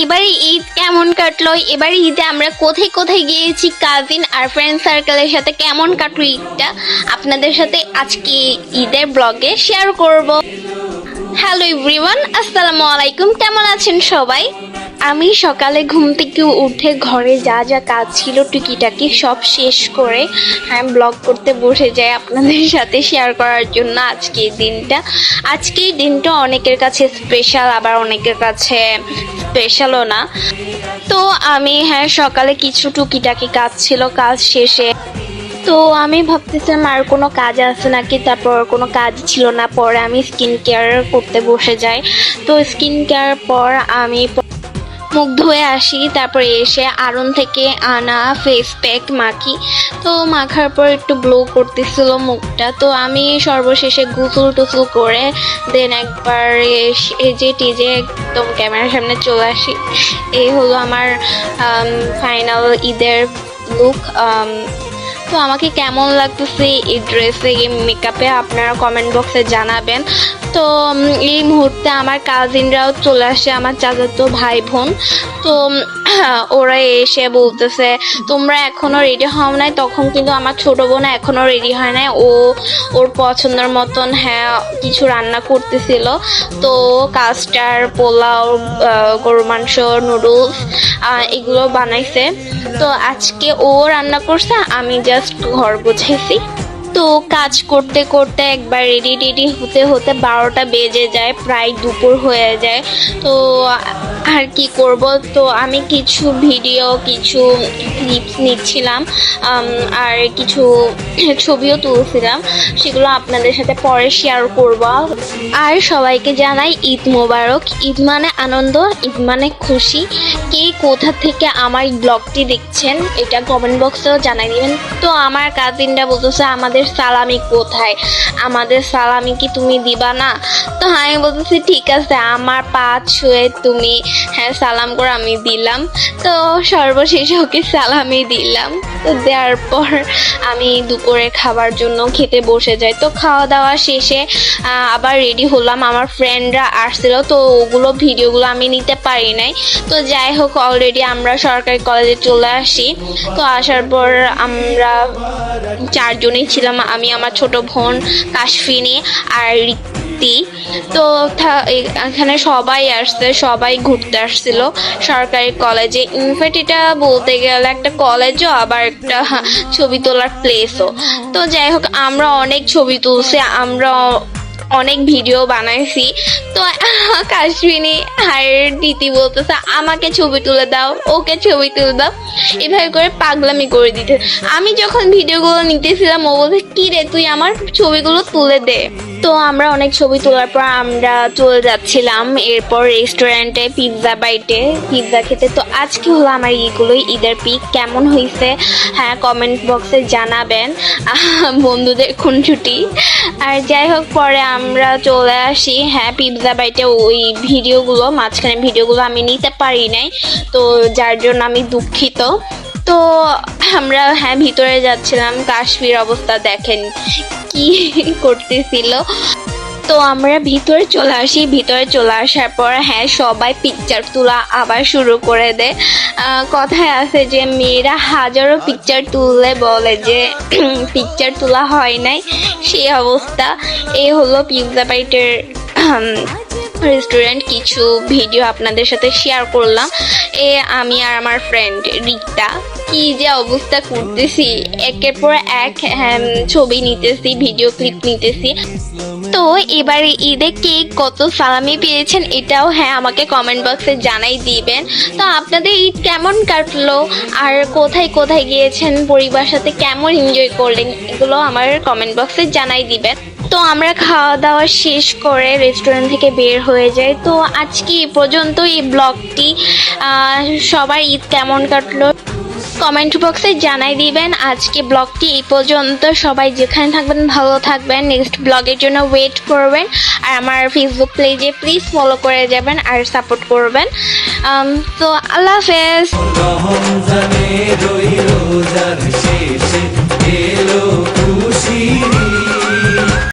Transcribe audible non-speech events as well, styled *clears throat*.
এবারে ঈদ কেমন কাটলো? এবারে ঈদে আমরা কোথায় কোথায় গিয়েছি? কাজিন আর ফ্রেন্ড সার্কেলের সাথে কেমন কাটলো ঈদটা? আপনাদের সাথে আজকে ঈদের ব্লগে শেয়ার করব। হ্যালো এভরিওয়ান আসসালামু আলাইকুম। কেমন আছেন সবাই? আমি সকালে ঘুম থেকে উঠে ঘরে যা যা কাজ ছিল টুকিটাকি সব শেষ করে হ্যাঁ ব্লগ করতে বসে যাই আপনাদের *laughs* সাথে শেয়ার করার জন্য আজকের দিনটা। আজকের দিনটা অনেকের কাছে স্পেশাল আবার অনেকের কাছে স্পেশালও না। তো আমি হ্যাঁ সকালে কিছু টুকিটাকি কাজ ছিল, কাজ শেষে। তো আমি ভাবতেছিলাম আর কোনো কাজ আছে নাকি, তারপর কোনো কাজ ছিল না, পরে আমি স্কিন কেয়ার করতে বসে যাই। তো স্কিন কেয়ার পর আমি মুখ ধুয়ে আসি। তারপরে এসে আরন থেকে আনা ফেস প্যাক মাখি। তো মাখার পর একটু ব্লো করতেছিল মুখটা। তো আমি সর্বশেষে গুসুল টুসুল করে দেন একবার যে টিজে একদম ক্যামেরার সামনে চলে আসি। এই হলো আমার ফাইনাল ঈদের লুক তো আমাকে কেমন লাগতেছে এই ড্রেসে এই মেকআপে আপনারা কমেন্ট বক্সে জানাবেন। তো এই মুহূর্তে আমার কাজিনরাও চলে আসে, আমার চাচাতো ভাই বোন তো *clears throat* ওরা এসে বলতেছে, তোমরা এখনও রেডি হও নাই? তখন কিন্তু আমার ছোট বোন এখনও রেডি হয় নাই। ও, ওর পছন্দের মতন হ্যাঁ কিছু রান্না করতেছিল। তো কাস্টার পোলাও গরুর মাংস নুডলস এগুলো বানাইছে। তো, আজকে ও রান্না করছে, আমি জাস্ট ঘর গোছাইছি তো কাজ করতে করতে একবার রেডি রেডি হতে হতে বারোটা বেজে যায়, প্রায় দুপুর হয়ে যায়। তো আর কি করব? তো আমি কিছু ভিডিও কিছু ক্লিপস নিচ্ছিলাম আর কিছু ছবিও তুলছিলাম। সেগুলো আপনাদের সাথে পরে শেয়ার করব। আর সবাইকে জানাই ঈদ মোবারক। ঈদ মানে আনন্দ, ঈদ মানে খুশি। কে কোথা থেকে আমার ব্লগটি দেখছেন, এটা কমেন্ট বক্সেও জানাই দিবেন। তো আমার কাজিনরা বলতেছে, আমাদের সালামি কোথায়? আমাদের সালামি কি তুমি দিবা না? তো আমি বলতেছি, ঠিক আছে, আমার পা ছুঁয়ে তুমি হ্যাঁ সালাম করে আমি দিলাম। তো সর্বশেষ ওকে সালামি দিলাম। তো দেওয়ার পর আমি দুপুরে খাবার জন্য খেতে বসে যাই। তো খাওয়া দাওয়া শেষে আবার রেডি হলাম। আমার ফ্রেন্ডরা আসছিল, তো ওগুলো ভিডিওগুলো আমি নিতে পারি নাই। তো যাই হোক অলরেডি আমরা সরকারি কলেজে চলে আসি। তো আসার পর আমরা চারজনেই ছিলাম আমি আমার ছোট বোন কাশফিনী আর রিক্তি তো এখানে সবাই আসছে, সবাই ঘুরতে আসছিল সরকারি কলেজে। ইনফ্যাক্ট এটা বলতে গেলে একটা কলেজও, আবার একটা ছবি তোলার প্লেসও তো যাই হোক, আমরা অনেক ছবি তুলছি আমরা অনেক ভিডিও বানাইছি। তো কাশ্মিনী আর দিদি বলতেছে, আমাকে ছবি তুলে দাও, ওকে ছবি তুলে দাও। এভাবে করে পাগলামি করে দিতে আমি যখন ভিডিওগুলো নিতেছিলাম, ও বলছে, কি রে, তুই আমার ছবিগুলো তুলে দে। তো আমরা অনেক ছবি তোলার পর আমরা চলে যাচ্ছিলাম এরপর রেস্টুরেন্টে পিৎজা বাইটে পিৎজা খেতে তো আজকে হলো আমার এইগুলোই ঈদের পিক কেমন হয়েছে? হ্যাঁ কমেন্ট বক্সে জানাবেন। বন্ধুদের বন্ধুদের খুনছুটি আর যাই হোক, পরে আমরা চলে আসি। হ্যাঁ পিৎজা বাইটে ওই ভিডিওগুলো মাঝখানে ভিডিওগুলো আমি নিতে পারি নাই। তো যার জন্য আমি দুঃখিত। তো আমরা হ্যাঁ ভিতরে যাচ্ছিলাম। কাশ্মীর অবস্থা দেখেন কি করতেছিল। তো আমরা ভিতরে চলে আসি। ভিতরে চলে আসার পর হ্যাঁ সবাই পিকচার তোলা আবার শুরু করে দেয় কথায় আছে যে, মেয়েরা হাজারো পিকচার তুললে বলে যে পিকচার তোলা হয় নাই। সেই অবস্থা। এই হলো পিৎজা বাইটের রেস্টুরেন্ট কিছু ভিডিও আপনাদের সাথে শেয়ার করলাম। এ আমি আর আমার ফ্রেন্ড রিক্তা। কি যে অবস্থা করতেছি। একের পর এক হ্যাঁ, ছবি নিতেছি ভিডিও ক্লিপ নিতেছি। তো এবারে ঈদে কে কত সালামি পেয়েছেন এটাও হ্যাঁ আমাকে কমেন্ট বক্সে জানাই দিবেন। তো আপনাদের ঈদ কেমন কাটলো? আর কোথায় কোথায় গিয়েছেন? পরিবার সাথে কেমন এনজয় করলেন? এগুলো আমার কমেন্ট বক্সে জানাই দিবেন। তো আমরা খাওয়া দাওয়া শেষ করে রেস্টুরেন্ট থেকে বের হয়ে যাই। তো আজকে এ পর্যন্ত এই ব্লগটি সবার ঈদ কেমন কাটলো? কমেন্ট বক্সে জানাই দিবেন। আজকে ব্লগটি এই পর্যন্ত। সবাই যেখানে থাকবেন, ভালো থাকবেন। নেক্সট ব্লগের জন্য ওয়েট করবেন। আর আমার ফেসবুক পেজে প্লিজ ফলো করে যাবেন আর সাপোর্ট করবেন। তো আল্লাহ হাফেজ।